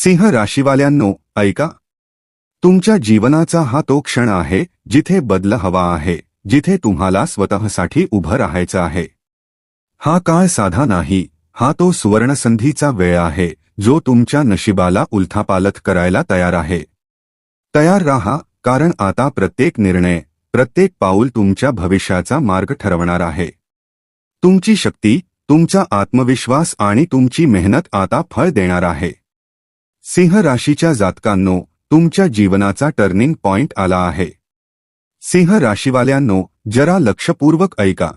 सिंह राशीवाल्यांनो ऐका. तुमच्या जीवनाचा हा तो क्षण आहे जिथे बदल हवा आहे जिथे तुम्हाला स्वतःसाठी उभं राहायचं आहे. हा काळ साधा नाही हा तो सुवर्णसंधीचा वेळ आहे जो तुमच्या नशिबाला उलथापालथ करायला तयार आहे. तयार राहा कारण आता प्रत्येक निर्णय प्रत्येक पाऊल तुमच्या भविष्याचा मार्ग ठरवणार आहे. तुमची शक्ती तुमचा आत्मविश्वास आणि तुमची मेहनत आता फळ देणार आहे. सिंह राशीच्या जातकांनो तुमच्या जीवनाचा टर्निंग पॉइंट आला आहे. सिंह राशीवाल्यांनो जरा लक्षपूर्वक ऐका.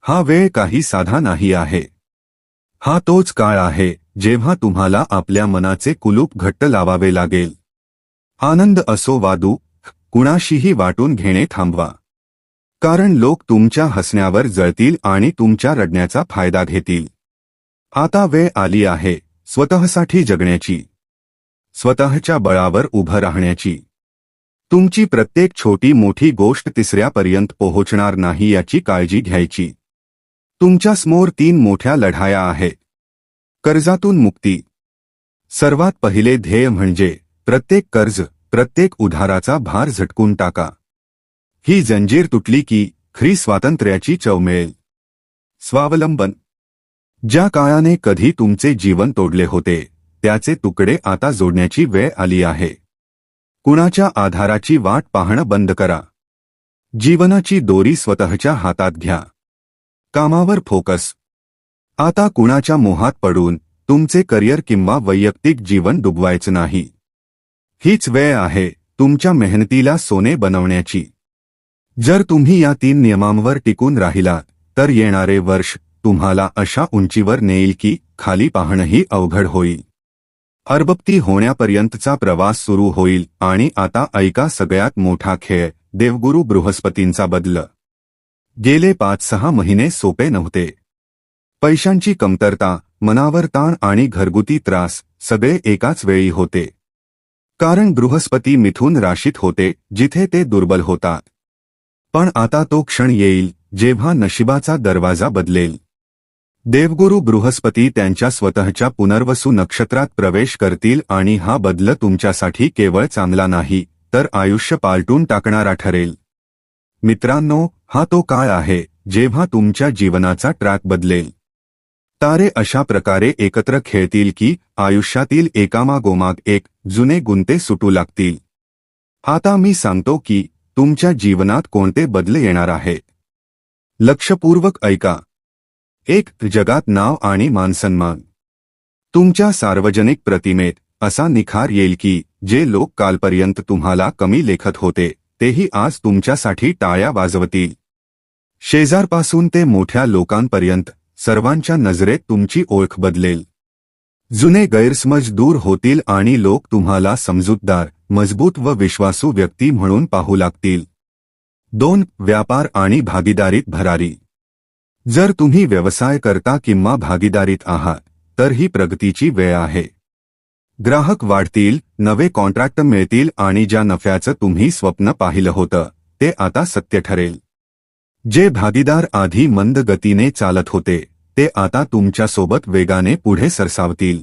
हा वेळ काही साधा नाही आहे. हा तोच काळ आहे जेव्हा तुम्हाला आपल्या मनाचे कुलूप घट्ट लावावे लागेल. आनंद असो वादू कुणाशीही वाटून घेणे थांबवा. कारण लोक तुमच्या हसण्यावर जळतील आणि तुमच्या रडण्याचा फायदा घेतील. आता वेळ आली आहे स्वतःसाठी जगण्याची. स्वतःच्या बळावर उभं राहण्याची. तुमची प्रत्येक छोटी मोठी गोष्ट तिसऱ्यापर्यंत पोहोचणार नाही याची काळजी घ्यायची. तुमच्यासमोर तीन मोठ्या लढाया आहेत. कर्जातून मुक्ती. सर्वात पहिले ध्येय म्हणजे प्रत्येक कर्ज प्रत्येक उधाराचा भार झटकून टाका. ही जंजीर तुटली की खरी स्वातंत्र्याची चव मिळेल. स्वावलंबन. ज्या काळाने कधी तुमचे जीवन तोडले होते त्याचे तुकडे आता जोडण्याची वेळ आली आहे. कुणाच्या आधाराची वाट पाहणं बंद करा. जीवनाची दोरी स्वतःच्या हातात घ्या. कामावर फोकस. आता कुणाच्या मोहात पडून तुमचे करिअर किंवा वैयक्तिक जीवन डुबवायचं नाही. हीच वेळ आहे तुमच्या मेहनतीला सोने बनवण्याची. जर तुम्ही या तीन नियमांवर टिकून राहिलात तर येणारे वर्ष तुम्हाला अशा उंचीवर नेईल की खाली पाहणंही अवघड होईल. अरबप्ती होण्यापर्यंतचा प्रवास सुरू होईल आणि आता ऐका सगळ्यात मोठा खेळ देवगुरु बृहस्पतींचा बदल. गेले पाच सहा महिने सोपे नव्हते. पैशांची कमतरता मनावर ताण आणि घरगुती त्रास सगळे एकाच वेळी होते. कारण बृहस्पती मिथून राशीत होते जिथे ते दुर्बल होतात. पण आता तो क्षण येईल जेव्हा नशिबाचा दरवाजा बदलेल. देवगुरु बृहस्पती त्यांच्या स्वतःच्या पुनर्वसू नक्षत्रात प्रवेश करतील आणि हा बदल तुमच्यासाठी केवळ चांगला नाही तर आयुष्य पालटून टाकणारा ठरेल. मित्रांनो हा तो काळ आहे जेव्हा तुमच्या जीवनाचा ट्रॅक बदलेल. तारे अशा प्रकारे एकत्र खेळतील की आयुष्यातील एकामागोमाग एक जुने गुंते सुटू लागतील. आता मी सांगतो की तुमच्या जीवनात कोणते बदल येणार आहे? लक्षपूर्वक ऐका. एक जगात नाव आणि मानसन्मान. तुमच्या सार्वजनिक प्रतिमेत असा निखार येईल की जे लोक कालपर्यंत तुम्हाला कमी लेखत होते तेही आज तुमच्यासाठी टाळ्या वाजवतील. शेजारपासून ते मोठ्या लोकांपर्यंत सर्वांच्या नजरेत तुमची ओळख बदलेल. जुने गैरसमज दूर होतील आणि लोक तुम्हाला समजूतदार मजबूत व विश्वासू व्यक्ती म्हणून पाहू लागतील. दोन व्यापार आणि भागीदारीत भरारी. जर तुम्ही व्यवसाय करता किंवा भागीदारीत आहात तर ही प्रगतीची वेळ आहे. ग्राहक वाढतील नवे कॉन्ट्रॅक्ट मिळतील आणि ज्या नफ्याचं तुम्ही स्वप्न पाहिलं होतं ते आता सत्य ठरेल. जे भागीदार आधी मंद गतीने चालत होते ते आता तुमच्यासोबत वेगाने पुढे सरसावतील.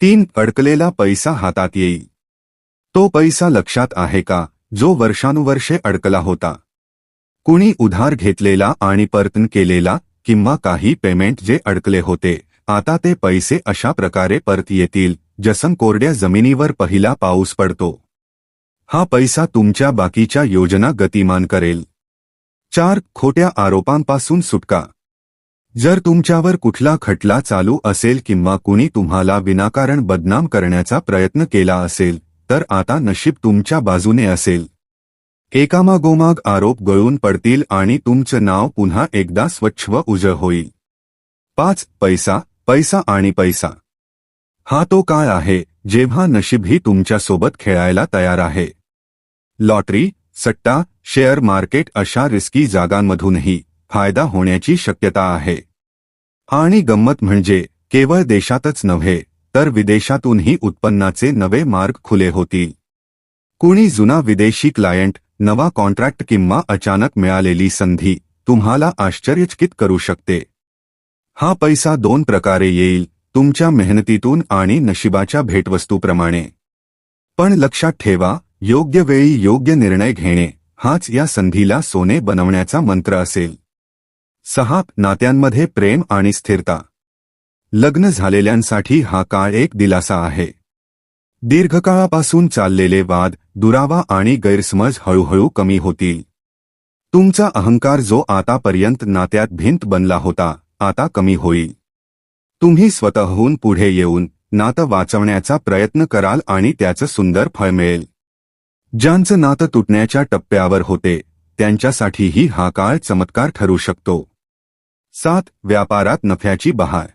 तीन अडकलेला पैसा हातात येईल. तो पैसा लक्षात आहे का जो वर्षानुवर्षे अडकला होता? कुणी उधार घेतलेला आणि परतन केलेला किंवा काही पेमेंट जे अडकले होते आता ते पैसे अशा प्रकारे परत येतील जसं कोरड्या जमिनीवर पहिला पाऊस पडतो. हा पैसा तुमच्या बाकीच्या योजना गतिमान करेल. चार खोट्या आरोपांपासून सुटका. जर तुमच्यावर कुठला खटला चालू असेल किंवा कुणी तुम्हाला विनाकारण बदनाम करण्याचा प्रयत्न केला असेल तर आता नशीब तुमच्या बाजूने असेल. एकामागोमाग आरोप गळून पडतील आणि तुमचं नाव पुन्हा एकदा स्वच्छ व उजळ होईल. पाच पैसा पैसा आणि पैसा. हा तो काळ आहे जेव्हा नशीबही तुमच्यासोबत खेळायला तयार आहे. लॉटरी सट्टा शेअर मार्केट अशा रिस्की जागांमधूनही फायदा होण्याची शक्यता आहे. आणि गंमत म्हणजे केवळ देशातच नव्हे तर विदेशातूनही उत्पन्नाचे नवे मार्ग खुले होतील. कुणी जुना विदेशी क्लायंट नवा कॉन्ट्रॅक्ट किंवा अचानक मिळालेली संधी तुम्हाला आश्चर्यचकित करू शकते. हा पैसा दोन प्रकारे येईल तुमच्या मेहनतीतून आणि नशिबाच्या भेटवस्तूप्रमाणे. पण लक्षात ठेवा योग्य वेळी योग्य निर्णय घेणे हाच या संधीला सोने बनवण्याचा मंत्र असेल. सहा नात्यांमध्ये प्रेम आणि स्थिरता. लग्न झालेल्यांसाठी हा काळ एक दिलासा आहे. दीर्घकाळापासून चाललेले वाद दुरावा आणि गैरसमज हळूहळू कमी होतील. तुमचा अहंकार जो आतापर्यंत नात्यात भिंत बनला होता आता कमी होईल. तुम्ही स्वतःहून पुढे येऊन नातं वाचवण्याचा प्रयत्न कराल आणि त्याचं सुंदर फळ मिळेल. ज्यांचं नातं तुटण्याच्या टप्प्यावर होते त्यांच्यासाठीही हा काळ चमत्कार ठरू शकतो. सात व्यापारात नफ्याची बहार.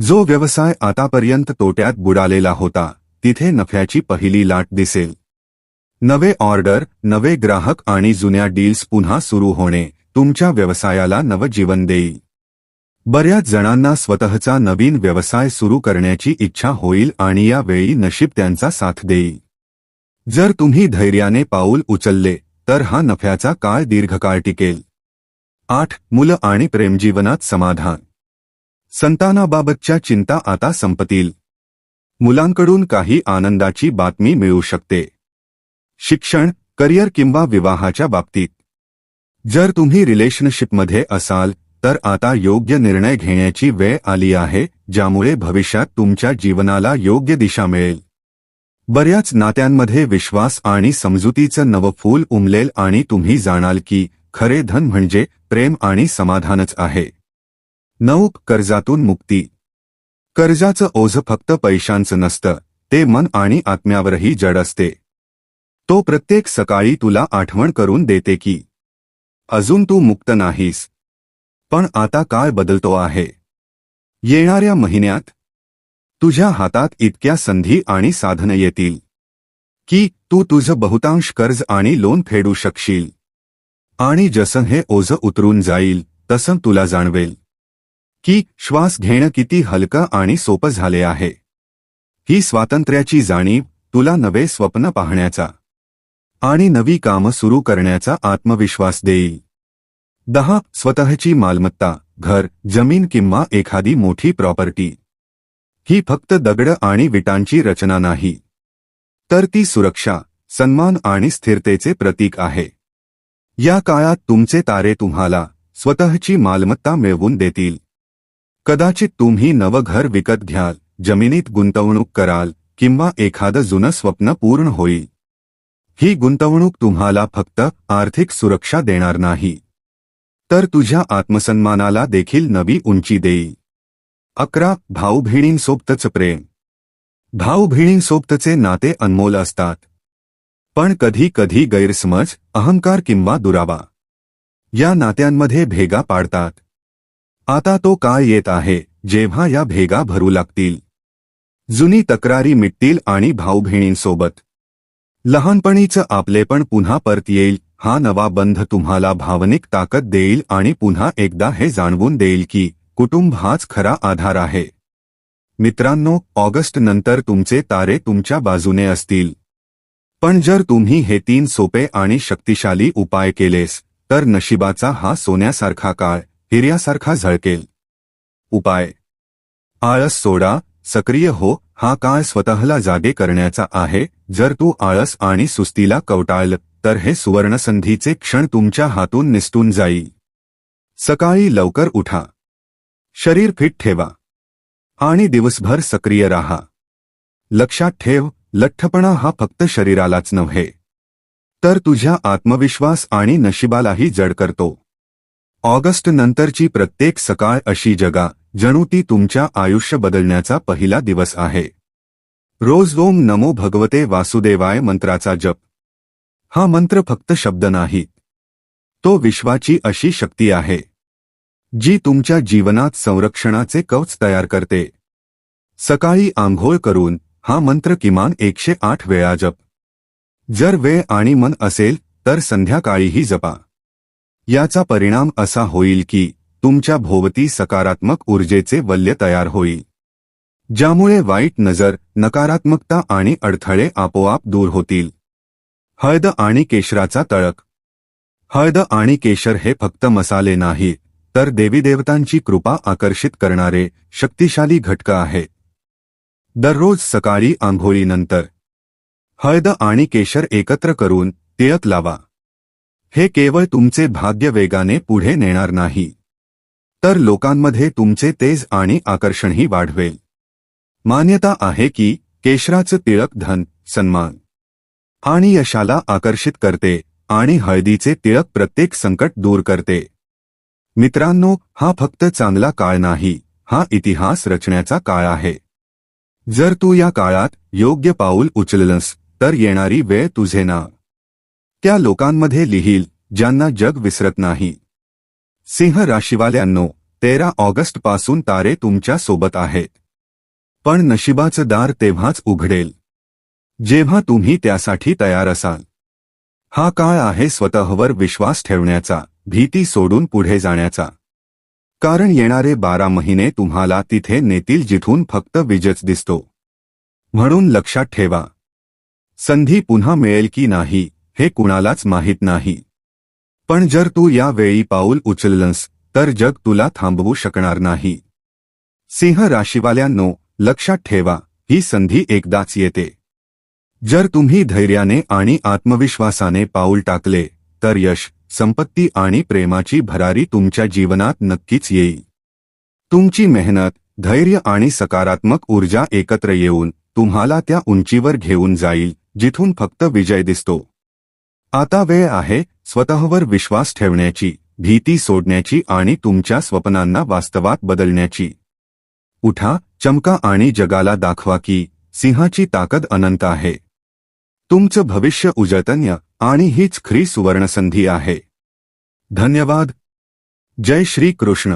जो व्यवसाय आतापर्यंत तोट्यात बुडालेला होता तिथे नफ्याची पहिली लाट दिसेल. नवे ऑर्डर नवे ग्राहक आणि जुन्या डील्स पुन्हा सुरू होणे तुमच्या व्यवसायाला नवजीवन देईल. बऱ्याच जणांना स्वतःचा नवीन व्यवसाय सुरू करण्याची इच्छा होईल आणि यावेळी नशीब त्यांचा साथ देईल. जर तुम्ही धैर्याने पाऊल उचलले तर हा नफ्याचा काळ दीर्घकाळ टिकेल. आठ मुलं आणि प्रेमजीवनात समाधान. संतानाबाबतच्या चिंता आता संपतील. मुलांकडून काही आनंदाची बातमी मिळू शकते. शिक्षण करिअर किंवा विवाहाच्या बाबतीत. जर तुम्ही रिलेशनशिपमध्ये असाल तर आता योग्य निर्णय घेण्याची वेळ आली आहे ज्यामुळे भविष्यात तुमच्या जीवनाला योग्य दिशा मिळेल. बऱ्याच नात्यांमध्ये विश्वास आणि समजुतीचं नवं फूल उमलेल आणि तुम्ही जाणाल की खरे धन म्हणजे प्रेम आणि समाधानच आहे. नऊ कर्जातून मुक्ती. कर्जाचं ओझ फक्त पैशांचं नसतं ते मन आणि आत्म्यावरही जड असते. तो प्रत्येक सकाळी तुला आठवण करून देते की अजून तू मुक्त नाहीस. पण आता काळ बदलतो आहे? येणाऱ्या महिन्यात तुझ्या हातात इतक्या संधी आणि साधनं येतील की तू तुझं बहुतांश कर्ज आणि लोन फेडू शकशील. आणि जसं हे ओझ उतरून जाईल तसं तुला जाणवेल. की श्वास घेणं किती हलकं आणि सोपं झाले आहे. ही स्वातंत्र्याची जाणीव तुला नवे स्वप्न पाहण्याचा. आणि नवी कामं सुरू करण्याचा आत्मविश्वास देईल. दहा स्वतःची मालमत्ता घर जमीन किंवा एखादी मोठी प्रॉपर्टी. ही फक्त दगड आणि विटांची रचना नाही. तर ती सुरक्षा सन्मान आणि स्थिरतेचे प्रतीक आहे. या काळात तुमचे तारे तुम्हाला स्वतःची मालमत्ता मिळवून देतील. कदाचित तुम्ही नवं घर विकत घ्याल जमिनीत गुंतवणूक कराल किंवा एखादं जुनं स्वप्न पूर्ण होईल. ही गुंतवणूक तुम्हाला फक्त आर्थिक सुरक्षा देणार नाही. तर तुझ्या आत्मसन्मानाला देखील नवी उंची देईल. अकरा भाऊ बहिणींसोबतच प्रेम. भाऊ बहिणींसोबतचे नाते अनमोल असतात. पण कधी कधी गैरसमज अहंकार किंवा दुरावा. या नात्यांमध्ये भेगा पाडतात. आता तो काळ येत आहे जेव्हा या भेगा भरू लागतील. जुनी तक्रारी मिटतील आणि भाऊबहिणींसोबत. लहानपणीचं आपलेपण पुन्हा परत येईल हा नवा बंध तुम्हाला भावनिक ताकद देईल आणि पुन्हा एकदा हे जाणवून देईल की कुटुंब हाच खरा आधार आहे. मित्रांनो ऑगस्ट नंतर तुमचे तारे तुमच्या बाजूने असतील. पण जर तुम्ही हे तीन सोपे आणि शक्तिशाली उपाय केलेस तर नशिबाचा हा सोन्यासारखा काळ हिर्यासारखा झळकेल. उपाय. आळस सोडा सक्रिय हो हा काळ स्वतःला जागे करण्याचा आहे जर तू आळस आणि सुस्तीला कवटाळ तर हे सुवर्णसंधीचे क्षण तुमच्या हातून निसटून जाईल. सकाळी लवकर उठा. शरीर फिट ठेवा. आणि दिवसभर सक्रिय राहा. लक्षात ठेव लठ्ठपणा हा फक्त शरीरालाच नव्हे. तर तुझ्या आत्मविश्वास आणि नशिबालाही जड करतो. ऑगस्ट नंतरची प्रत्येक सकाळ अशी जगा जणू ती तुमच्या आयुष्य बदलण्याचा पहिला दिवस आहे. रोज ओम नमो भगवते वासुदेवाय मंत्राचा जप. हा मंत्र फक्त शब्द नाहीत तो विश्वाची अशी शक्ती आहे. जी तुमच्या जीवनात संरक्षणाचे कवच तयार करते. सकाळी आंघोळ करून हा मंत्र किमान एकशे आठ वेळा जप. जर वेळ आणि मन असेल तर संध्याकाळीही जपा. याचा परिणाम असा होईल की तुमच्या भोवती सकारात्मक ऊर्जेचे वल्य तयार होईल. ज्यामुळे वाईट नजर नकारात्मकता आणि अडथळे आपोआप दूर होतील. हळद आणि केशराचा तळक. हळद आणि केशर हे फक्त मसाले नाही तर देवीदेवतांची कृपा आकर्षित करणारे शक्तिशाली घटक आहे. दररोज सकाळी आंघोळीनंतर. हळद आणि केशर एकत्र करून तिळक लावा. हे केवळ तुमचे भाग्य वेगाने पुढे नेणार नाही. तर लोकांमध्ये तुमचे तेज आणि आकर्षणही वाढवेल. मान्यता आहे की केशराचं तिळक धन सन्मान आणि यशाला आकर्षित करते आणि हळदीचे तिळक प्रत्येक संकट दूर करते. मित्रांनो हा फक्त चांगला काळ नाही हा इतिहास रचण्याचा काळ आहे. जर तू या काळात योग्य पाऊल उचललंस तर येणारी वेळ तुझे ना. त्या लोकांमध्ये लिहील ज्यांना जग विसरत नाही. सिंह राशीवाल्यांनो तेरा ऑगस्टपासून तारे तुमच्यासोबत आहेत. पण नशिबाचं दार तेव्हाच उघडेल. जेव्हा तुम्ही त्यासाठी तयार असाल. हा काळ आहे स्वतःवर विश्वास ठेवण्याचा भीती सोडून पुढे जाण्याचा. कारण येणारे बारा महिने तुम्हाला तिथे नेतील जिथून फक्त विजच दिसतो. म्हणून लक्षात ठेवा. संधी पुन्हा मिळेल की नाही? हे कुणालाच माहीत नाही. पण जर तू या वेळी पाऊल उचललंस तर जग तुला थांबवू शकणार नाही. सिंह राशीवाल्यांनो लक्षात ठेवा ही संधी एकदाच येते. जर तुम्ही धैर्याने आणि आत्मविश्वासाने पाऊल टाकले तर यश संपत्ती आणि प्रेमाची भरारी तुमच्या जीवनात नक्कीच येईल. तुमची मेहनत धैर्य आणि सकारात्मक ऊर्जा एकत्र येऊन तुम्हाला त्या उंचीवर घेऊन जाईल जिथून फक्त विजय दिसतो. आता वेळ आहे स्वतःवर विश्वास ठेवण्याची भीती सोडण्याची आणि तुमच्या स्वप्नांना वास्तवात बदलण्याची. उठा चमका आणि जगाला दाखवा की सिंहाची ताकद अनंत आहे. तुमचं भविष्य उजळतन्य आणि हीच खरी सुवर्णसंधी आहे. धन्यवाद. जय श्री कृष्ण